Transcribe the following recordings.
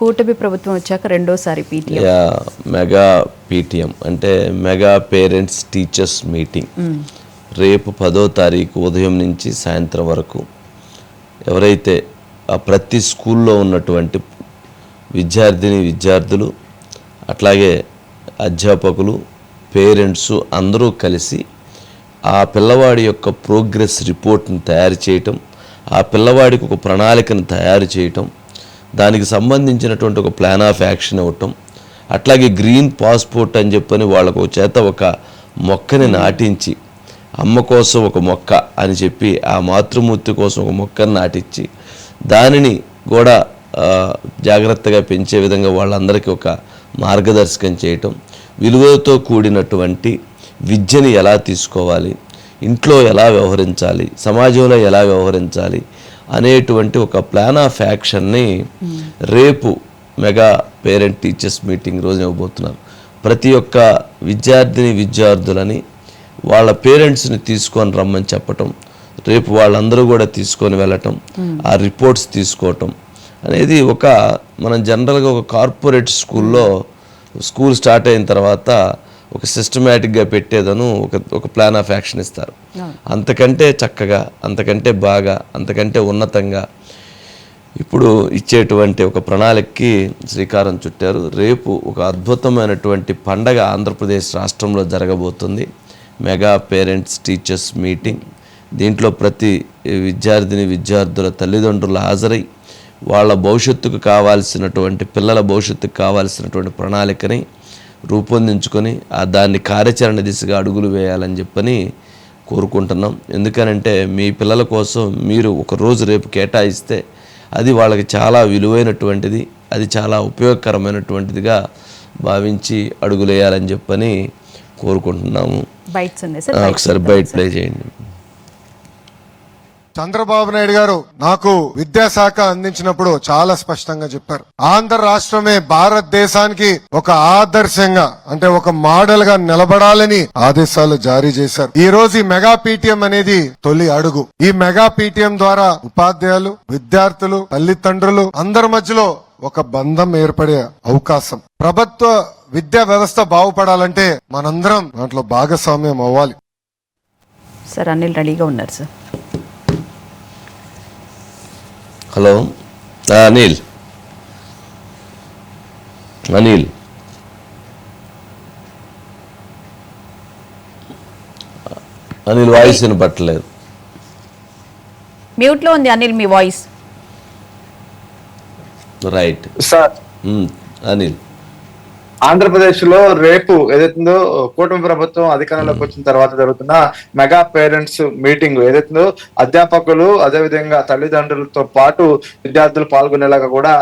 కూటమి ప్రభుత్వం వచ్చాక రెండోసారి పీటీఎం మెగా పీటీఎం అంటే మెగా పేరెంట్స్ టీచర్స్ మీటింగ్. రేపు పదో తారీఖు ఉదయం నుంచి సాయంత్రం వరకు. ఎవరైతే ఆ ప్రతి స్కూల్లో ఉన్నటువంటి విద్యార్థిని విద్యార్థులు అట్లాగే అధ్యాపకులు పేరెంట్స్ అందరూ కలిసి ఆ పిల్లవాడి యొక్క ప్రోగ్రెస్ రిపోర్ట్ని తయారు చేయటం ఆ పిల్లవాడికి ఒక ప్రణాళికను తయారు చేయటం దానికి సంబంధించినటువంటి ఒక ప్లాన్ ఆఫ్ యాక్షన్ ఇవ్వటం అట్లాగే గ్రీన్ పాస్పోర్ట్ అని చెప్పని వాళ్ళకు చేత ఒక మొక్కని నాటించి అమ్మ కోసం ఒక మొక్క అని చెప్పి ఆ మాతృమూర్తి కోసం ఒక మొక్కను నాటించి దానిని కూడా జాగ్రత్తగా పెంచే విధంగా వాళ్ళందరికీ ఒక మార్గదర్శకం చేయటం విలువలతో కూడినటువంటి విద్యని ఎలా తీసుకోవాలి ఇంట్లో ఎలా వ్యవహరించాలి సమాజంలో ఎలా వ్యవహరించాలి అనేటువంటి ఒక ప్లాన్ ఆఫ్ యాక్షన్ని రేపు మెగా పేరెంట్ టీచర్స్ మీటింగ్ రోజున ఇవ్వబోతున్నారు. ప్రతి ఒక్క విద్యార్థిని విద్యార్థులని వాళ్ళ పేరెంట్స్ని తీసుకొని రమ్మని చెప్పటం రేపు వాళ్ళందరూ కూడా తీసుకొని వెళ్ళటం ఆ రిపోర్ట్స్ తీసుకోవటం అనేది ఒక మనం జనరల్గా ఒక కార్పొరేట్ స్కూల్లో స్కూల్ స్టార్ట్ అయిన తర్వాత ఒక సిస్టమేటిక్గా పెట్టేదను ఒక ఒక ప్లాన్ ఆఫ్ యాక్షన్ ఇస్తారు. అంతకంటే చక్కగా అంతకంటే బాగా అంతకంటే ఉన్నతంగా ఇప్పుడు ఇచ్చేటువంటి ఒక ప్రణాళికకి శ్రీకారం చుట్టారు. రేపు ఒక అద్భుతమైనటువంటి పండగ ఆంధ్రప్రదేశ్ రాష్ట్రంలో జరగబోతుంది. మెగా పేరెంట్స్ టీచర్స్ మీటింగ్ దీంట్లో ప్రతి విద్యార్థిని విద్యార్థుల తల్లిదండ్రులు హాజరై వాళ్ళ భవిష్యత్తుకు కావాల్సినటువంటి పిల్లల భవిష్యత్తుకు కావాల్సినటువంటి ప్రణాళికని రూపొందించుకొని ఆ దాన్ని కార్యాచరణ దిశగా అడుగులు వేయాలని చెప్పని కోరుకుంటున్నాం. ఎందుకనంటే మీ పిల్లల కోసం మీరు ఒక రోజు రేపు కేటాయిస్తే అది వాళ్ళకి చాలా విలువైనటువంటిది అది చాలా ఉపయోగకరమైనటువంటిదిగా భావించి అడుగులేయాలని చెప్పని కోరుకుంటున్నాము. ఒకసారి బయట ప్లే చేయండి. చంద్రబాబు నాయుడు గారు నాకు విద్యాశాఖ అందించినప్పుడు చాలా స్పష్టంగా చెప్పారు. ఆంధ్ర రాష్ట్రమే భారతదేశానికి ఒక ఆదర్శంగా అంటే ఒక మోడల్గా నిలబడాలని ఆదేశాలు జారీ చేశారు. ఈ రోజు ఈ మెగా పీటీఎం అనేది తొలి అడుగు. ఈ మెగా పీటీఎం ద్వారా ఉపాధ్యాయులు విద్యార్థులు తల్లిదండ్రులు అందరి మధ్యలో ఒక బంధం ఏర్పడే అవకాశం. ప్రభుత్వ విద్యా వ్యవస్థ బాగుపడాలంటే మనందరం దాంట్లో భాగస్వామ్యం అవ్వాలి. సార్ అనిల్ రెడీగా ఉన్నారు sir. Hello? Anil Anil Anil voice వినపట్టలేదు. మ్యూట్లో ఉంది అనిల్ మీ వాయిస్. రైట్. సార్. అనిల్. ఆంధ్రప్రదేశ్లో రేపు ఏదైతుందో కూటమి ప్రభుత్వం అధికారంలోకి వచ్చిన తర్వాత జరుగుతున్న మెగా పేరెంట్స్ మీటింగ్ ఏదైతుందో అధ్యాపకులు అదేవిధంగా తల్లిదండ్రులతో పాటు విద్యార్థులు పాల్గొనేలాగా కూడా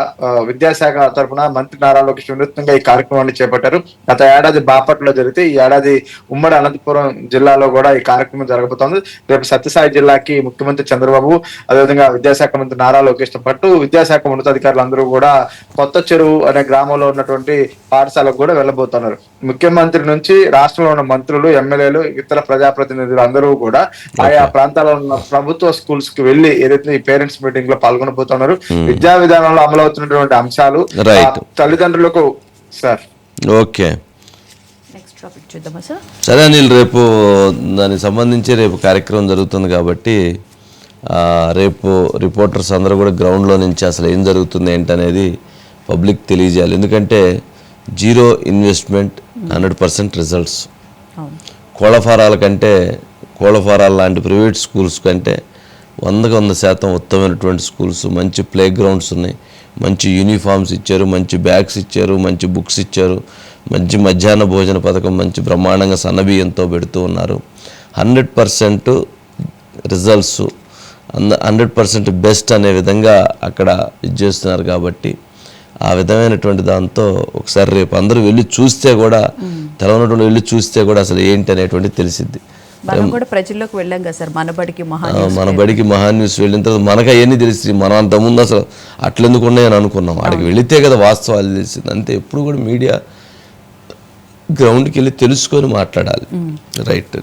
విద్యాశాఖ తరఫున మంత్రి నారా లోకేష్ వినూత్నంగా ఈ కార్యక్రమాన్ని చేపట్టారు. గత ఏడాది బాపట్లో జరిగితే ఈ ఏడాది ఉమ్మడి అనంతపురం జిల్లాలో కూడా ఈ కార్యక్రమం జరగబోతోంది. రేపు సత్యసాయి జిల్లాకి ముఖ్యమంత్రి చంద్రబాబు అదేవిధంగా విద్యాశాఖ మంత్రి నారా లోకేష్తో పాటు విద్యాశాఖ ఉన్నతాధికారులు అందరూ కూడా కొత్త చెరువు అనే గ్రామంలో ఉన్నటువంటి పాఠశాల పాఠశాలకు కూడా వెళ్ళబోతున్నారు. ముఖ్యమంత్రి నుంచి రాష్ట్రంలో ఉన్న మంత్రులు ఎమ్మెల్యేలు ఇతర ప్రజాప్రతినిధులు అందరూ కూడా ఆయా ప్రాంతాల్లో ఉన్న ప్రభుత్వ స్కూల్స్కి వెళ్ళి ఏదైతే ఈ పేరెంట్స్ మీటింగ్లో పాల్గొనబోతున్నారు విద్యా విధానంలో అమలవుతున్నటువంటి అంశాలు తల్లిదండ్రులకు సార్. ఓకే. నెక్స్ట్ టాపిక్ చూద్దామా సార్ అనిల్ రేపు దానికి సంబంధించి రేపు కార్యక్రమం జరుగుతుంది కాబట్టి ఆ, రేపు రిపోర్టర్స్ అందరూ కూడా గ్రౌండ్లో నుంచి అసలు ఏం జరుగుతుంది ఏంటనేది పబ్లిక్ తెలియజేయాలి. ఎందుకంటే zero investment hundred percent results. అవును. కోళ్ళఫారాల కంటే కోళ్ళఫారాల లాంటి ప్రైవేట్ స్కూల్స్ కంటే వందకు వంద శాతం ఉత్తమమైనటువంటి స్కూల్స్ మంచి ప్లే గ్రౌండ్స్ ఉన్నాయి. మంచి యూనిఫామ్స్ ఇచ్చారు మంచి బ్యాగ్స్ ఇచ్చారు మంచి బుక్స్ ఇచ్చారు మంచి మధ్యాహ్న భోజన పథకం మంచి బ్రహ్మాండంగా సన్నబియ్యంతో పెడుతూ ఉన్నారు. Hundred percent results hundred percent best అనే విధంగా అక్కడ ఇది చేస్తున్నారు కాబట్టి ఆ విధమైనటువంటి దాంతో ఒకసారి రేపు అందరూ వెళ్ళి చూస్తే కూడా తెలవనటువంటి వెళ్ళి చూస్తే కూడా అసలు ఏంటి అనేటువంటి తెలిసిద్ది. ప్రజల్లోకి వెళ్ళాం కదా సార్ మనబడికి వెళ్ళిన తర్వాత మనకు అవన్నీ తెలిసి మనం అంతకుముందు అసలు అట్లెందుకు ఉన్నాయని అనుకున్నాం. అక్కడికి వెళితే కదా వాస్తవాలు తెలిసింది. అంతే ఎప్పుడు కూడా మీడియా గ్రౌండ్కి వెళ్ళి తెలుసుకొని మాట్లాడాలి. రైట్